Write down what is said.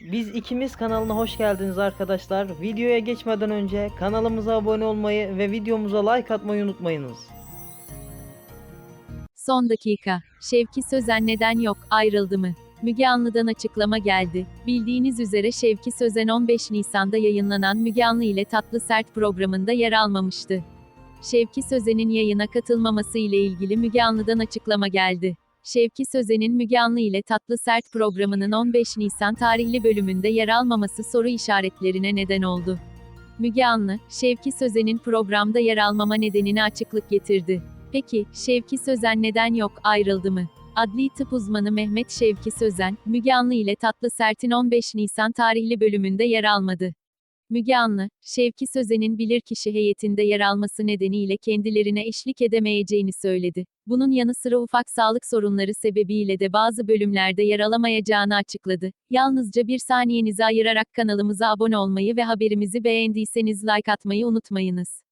Biz ikimiz kanalına hoş geldiniz arkadaşlar. Videoya geçmeden önce kanalımıza abone olmayı ve videomuza like atmayı unutmayınız. Son dakika. Şevki Sözen neden yok, ayrıldı mı? Müge Anlı'dan açıklama geldi. Bildiğiniz üzere Şevki Sözen 15 Nisan'da yayınlanan Müge Anlı ile Tatlı Sert programında yer almamıştı. Şevki Sözen'in yayına katılmaması ile ilgili Müge Anlı'dan açıklama geldi. Şevki Sözen'in Müge Anlı ile Tatlı Sert programının 15 Nisan tarihli bölümünde yer almaması soru işaretlerine neden oldu. Müge Anlı, Şevki Sözen'in programda yer almama nedenine açıklık getirdi. Peki, Şevki Sözen neden yok, ayrıldı mı? Adli tıp uzmanı Mehmet Şevki Sözen, Müge Anlı ile Tatlı Sert'in 15 Nisan tarihli bölümünde yer almadı. Müge Anlı, Şevki Sözen'in bilirkişi heyetinde yer alması nedeniyle kendilerine eşlik edemeyeceğini söyledi. Bunun yanı sıra ufak sağlık sorunları sebebiyle de bazı bölümlerde yer alamayacağını açıkladı. Yalnızca bir saniyenizi ayırarak kanalımıza abone olmayı ve haberimizi beğendiyseniz like atmayı unutmayınız.